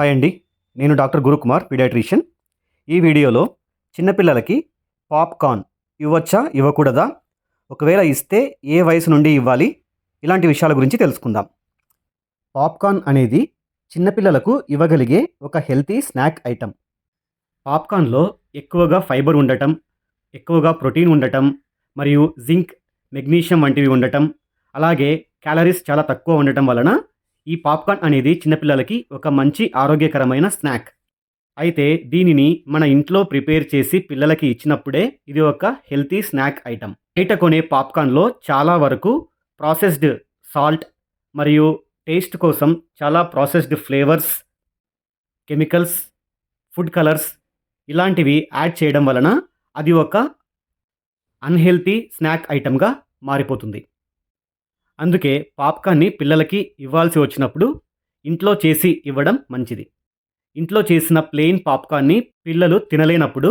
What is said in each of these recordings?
Hi అండి. నేను doctor Gurukumar paediatrician. ఈ వీడియోలో చిన్నపిల్లలకి పాప్కార్న్ ఇవ్వచ్చా ఇవ్వకూడదా? ఒకవేళ ఇస్తే ఏ వయసు నుండి ఇవ్వాలి? ఇలాంటి విషయాల గురించి తెలుసుకుందాం. పాప్కార్న్ అనేది చిన్నపిల్లలకు ఇవ్వగలిగే ఒక హెల్తీ స్నాక్ ఐటమ్. పాప్కార్న్లో ఎక్కువగా ఫైబర్ ఉండటం ఎక్కువగా ప్రోటీన్ ఉండటం మరియు జింక్ మెగ్నీషియం వంటివి ఉండటం అలాగే క్యాలరీస్ చాలా తక్కువ ఉండటం వలన ఈ పాప్కార్న్ అనేది చిన్నపిల్లలకి ఒక మంచి ఆరోగ్యకరమైన స్నాక్. అయితే దీనిని మన ఇంట్లో ప్రిపేర్ చేసి పిల్లలకి ఇచ్చినప్పుడే ఇది ఒక హెల్తీ స్నాక్ ఐటమ్. బయట కొనే పాప్కార్న్లో చాలా వరకు ప్రాసెస్డ్ సాల్ట్ మరియు టేస్ట్ కోసం చాలా processed flavours chemicals food colours ఇలాంటివి యాడ్ చేయడం వలన అది ఒక అన్హెల్తీ స్నాక్ ఐటమ్గా మారిపోతుంది. అందుకే పాప్కార్న్ని పిల్లలకి ఇవ్వాల్సి వచ్చినప్పుడు ఇంట్లో చేసి ఇవ్వడం మంచిది. ఇంట్లో చేసిన ప్లెయిన్ పాప్కార్న్ని పిల్లలు తినలేనప్పుడు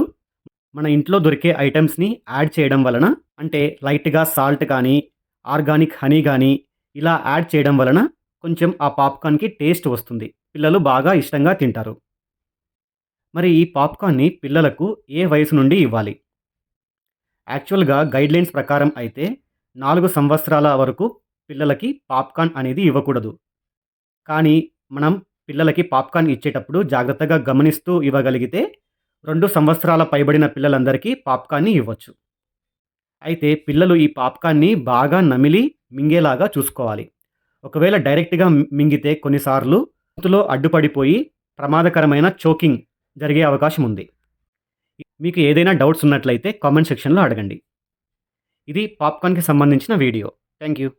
మన ఇంట్లో దొరికే ఐటమ్స్ని యాడ్ చేయడం వలన అంటే లైట్గా సాల్ట్ కానీ ఆర్గానిక్ హనీ కానీ ఇలా యాడ్ చేయడం వలన కొంచెం ఆ పాప్కార్న్కి టేస్ట్ వస్తుంది. పిల్లలు బాగా ఇష్టంగా తింటారు. మరి ఈ పాప్కార్న్ని పిల్లలకు ఏ వయసు నుండి ఇవ్వాలి? యాక్చువల్గా గైడ్లైన్స్ ప్రకారం అయితే నాలుగు సంవత్సరాల వరకు పిల్లలకి పాప్కార్న్ అనేది ఇవ్వకూడదు. కానీ మనం పిల్లలకి పాప్కార్న్ ఇచ్చేటప్పుడు జాగ్రత్తగా గమనిస్తూ ఇవ్వగలిగితే రెండు సంవత్సరాల పైబడిన పిల్లలందరికీ పాప్కార్న్ని ఇవ్వచ్చు. అయితే పిల్లలు ఈ పాప్కార్న్ని బాగా నమిలి మింగేలాగా చూసుకోవాలి. ఒకవేళ డైరెక్ట్గా మింగితే కొన్నిసార్లు గొంతులో అడ్డుపడిపోయి ప్రమాదకరమైన చోకింగ్ జరిగే అవకాశం ఉంది. మీకు ఏదైనా డౌట్స్ ఉన్నట్లయితే కామెంట్ సెక్షన్లో అడగండి. ఇది పాప్కార్న్కి సంబంధించిన వీడియో. Thank you